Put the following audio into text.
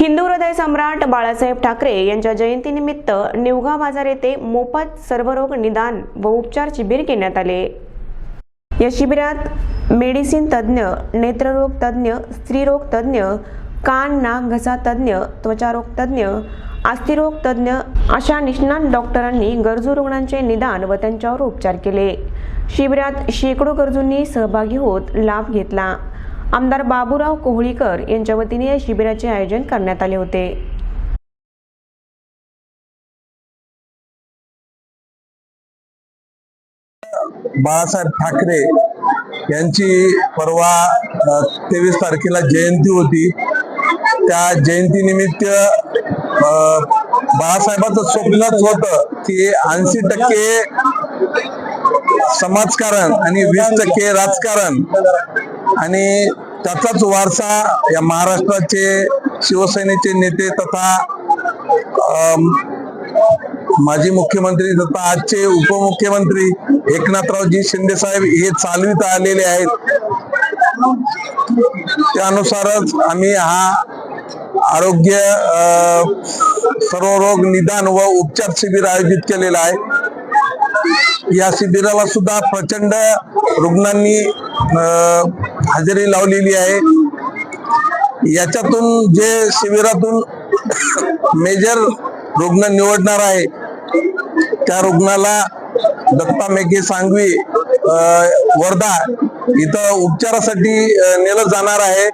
हिंदू हृदय सम्राट बाळासाहेब ठाकरे यांच्या जयंतीनिमित्त निवगा बाजार येथे मोफत सर्वरोग निदान व उपचार शिबिर घेण्यात आले. या शिबिरात मेडिसिन तज्ज्ञ नेत्ररोग तज्ज्ञ स्त्रीरोग तज्ज्ञ कान नाक घसा तज्ज्ञ त्वचारोग तज्ज्ञ अस्थिरोग तज्ज्ञ अशा निष्णात डॉक्टरांनी गरजू रुग्णांचे निदान व त्यांच्यावर उपचार केले. शिबिरात शेकडो गरजूंनी सहभागी होत लाभ घेतला. आमदार बाबूराव कोहळीकर यांच्या वतीने या शिबिराचे आयोजन करण्यात आले होते. बाळासाहेब ठाकरे यांची परवा तेवीस तारखेला जयंती होती. त्या जयंतीनिमित्त अ, बाळासाहेबांचं स्वप्नच होत की ऐंशी टक्के समाजकारण आणि वीस टक्के राजकारण आणि त्याचाच वारसा या महाराष्ट्राचे शिवसेनेचे नेते तथा माजी मुख्यमंत्री तथा आजचे उपमुख्यमंत्री एकनाथरावजी शिंदे साहेब हे चालवित आलेले आहेत. त्यानुसारच आम्ही हा आरोग्य सर्व रोग निदान व उपचार शिबिर आयोजित केलेलं आहे. या शिबिराला सुद्धा प्रचंड रुग्णांनी हजेरी लावलेली आहे. याच्यातून जे शिबिरातून मेजर रुग्ण निवडणार आहे त्या रुग्णाला दत्ता मेघे सांगवी वर्धा इथं उपचारासाठी नेलं जाणार आहे.